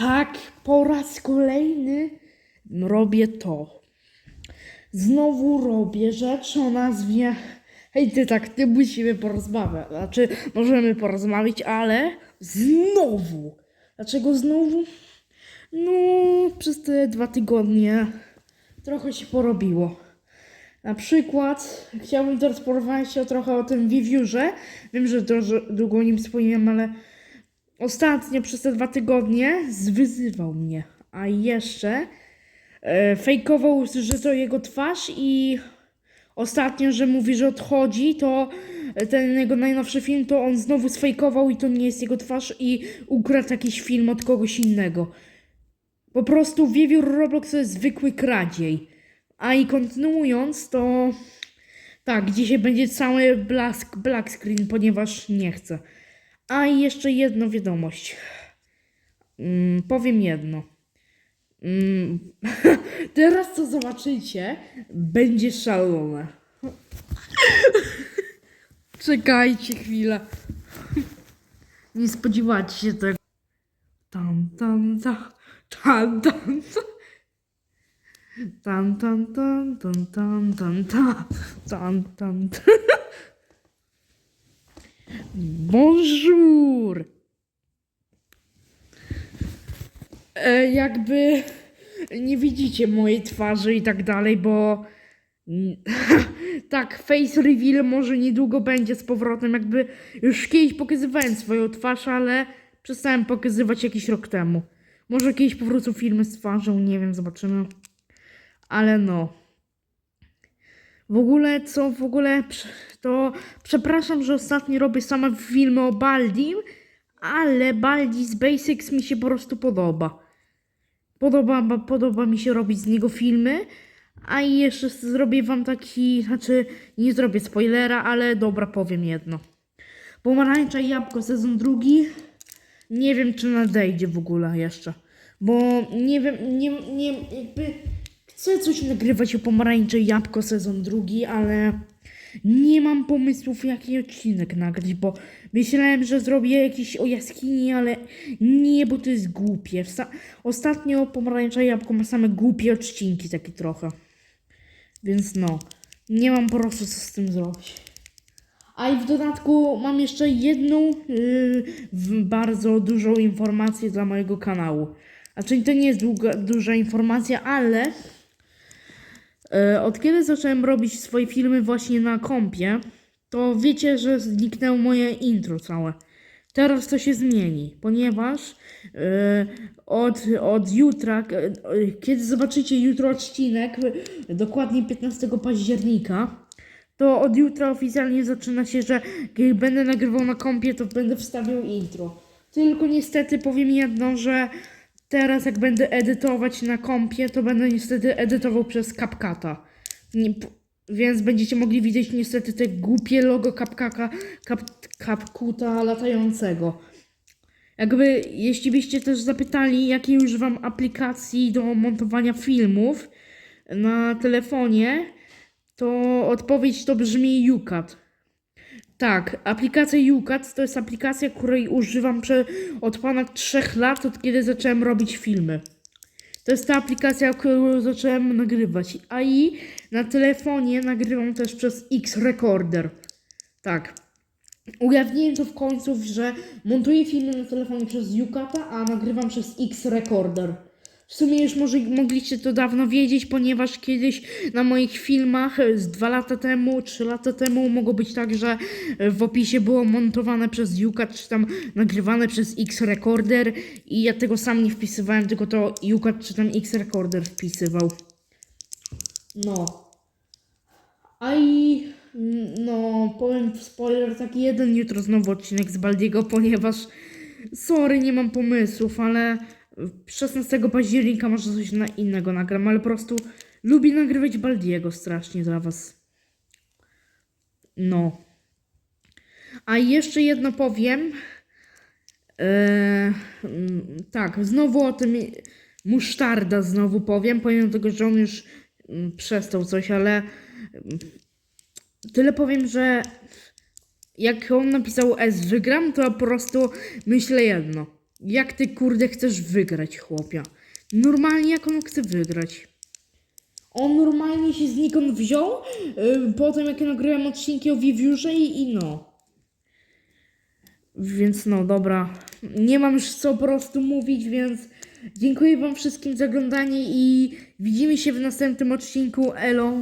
tak po raz kolejny robię to. Znowu robię rzecz o nazwie. Hej, ty tak, ty musimy porozmawiać. Znaczy, możemy porozmawiać, ale znowu. Dlaczego znowu? No, przez te dwa tygodnie trochę się porobiło. Na przykład chciałbym teraz porozmawiać się trochę o tym Viviurze. Wiem, że dużo, długo o nim wspomniałem, ale ostatnio przez te dwa tygodnie zwyzywał mnie. A jeszcze e, fejkował, że to jego twarz i ostatnio, że mówi, że odchodzi, to ten jego najnowszy film, to on znowu sfejkował i to nie jest jego twarz i ukradł jakiś film od kogoś innego. Po prostu wiewiór Roblox to jest zwykły kradziej. A i kontynuując, to tak, dzisiaj będzie cały blask, black screen, ponieważ nie chcę. A i jeszcze jedno wiadomość. Mm, powiem jedno. Mm, teraz co zobaczycie, będzie szalone. Czekajcie chwilę. Nie spodziewacie się tego. Tam, tam, tam, tam, tam, tam. Tan, tan, tan, tan, tan, tan, tan, tan, tan, tan. Bonjour! E, jakby nie widzicie mojej twarzy i tak dalej, bo tak, face reveal może niedługo będzie z powrotem, jakby już kiedyś pokazywałem swoją twarz, ale przestałem pokazywać jakiś rok temu. Może kiedyś powrócą filmy z twarzą, nie wiem, zobaczymy. Ale no. W ogóle, co w ogóle, to przepraszam, że ostatnio robię same filmy o Baldim, ale Baldi z Basics mi się po prostu podoba. Podoba, ba- podoba mi się robić z niego filmy, a i jeszcze zrobię wam taki, znaczy nie zrobię spoilera, ale dobra, powiem jedno. Pomarańcza i jabłko sezon drugi, nie wiem czy nadejdzie w ogóle jeszcze, bo nie wiem, nie, nie jakby chcę coś nagrywać o pomarańcze jabłko sezon drugi, ale nie mam pomysłów jaki odcinek nagrać, bo myślałem, że zrobię jakiś o jaskini, ale nie, bo to jest głupie. Ostatnio pomarańcza i jabłko ma same głupie odcinki takie trochę. Więc no, nie mam po prostu co z tym zrobić. A i w dodatku mam jeszcze jedną yy, bardzo dużą informację dla mojego kanału. Znaczy to nie jest długa, duża informacja, ale od kiedy zacząłem robić swoje filmy właśnie na kompie, to wiecie, że zniknęło moje intro całe. Teraz to się zmieni, ponieważ e, od, od jutra, e, kiedy zobaczycie jutro odcinek, e, dokładnie 15 października, to od jutra oficjalnie zaczyna się, że kiedy będę nagrywał na kompie, to będę wstawiał intro. Tylko niestety powiem jedno, że teraz jak będę edytować na kompie, to będę niestety edytował przez CapCut'a. Nie, więc będziecie mogli widzieć niestety te głupie logo CapCut'a, Cap, CapCut'a latającego. Jakby, jeśli byście też zapytali, jakiej używam aplikacji do montowania filmów na telefonie, to odpowiedź to brzmi UCAT. Tak, aplikacja UCAT to jest aplikacja, której używam prze, od ponad 3 lat, od kiedy zacząłem robić filmy. To jest ta aplikacja, którą zacząłem nagrywać. A i na telefonie nagrywam też przez X-Recorder. Tak. Ujawniłem to w końcu, że montuję filmy na telefonie przez UCATA, a nagrywam przez X-Recorder. W sumie już może mogliście to dawno wiedzieć, ponieważ kiedyś na moich filmach z dwa lata temu, trzy lata temu mogło być tak, że w opisie było montowane przez UCAT, czy tam nagrywane przez X-Recorder i ja tego sam nie wpisywałem, tylko to UCAT czy tam X-Recorder wpisywał. No. A i mm, no, powiem spoiler taki jeden, jutro znowu odcinek z Baldiego, ponieważ sorry, nie mam pomysłów, ale 16 października może coś na innego nagram, ale po prostu lubię nagrywać Baldiego strasznie dla was. No. A jeszcze jedno powiem. Eee, tak, znowu o tym musztarda znowu powiem, pomimo tego, że on już mm, przestał coś, ale mm, tyle powiem, że jak on napisał S wygram, to po prostu myślę jedno. Jak ty kurde chcesz wygrać, chłopia? Normalnie jak on chce wygrać. On normalnie się znikąd wziął, yy, po tym jak nagrałem odcinki o Wiewiórze i, i no. Więc no, dobra. Nie mam już co po prostu mówić, więc dziękuję wam wszystkim za oglądanie i widzimy się w następnym odcinku. Elo.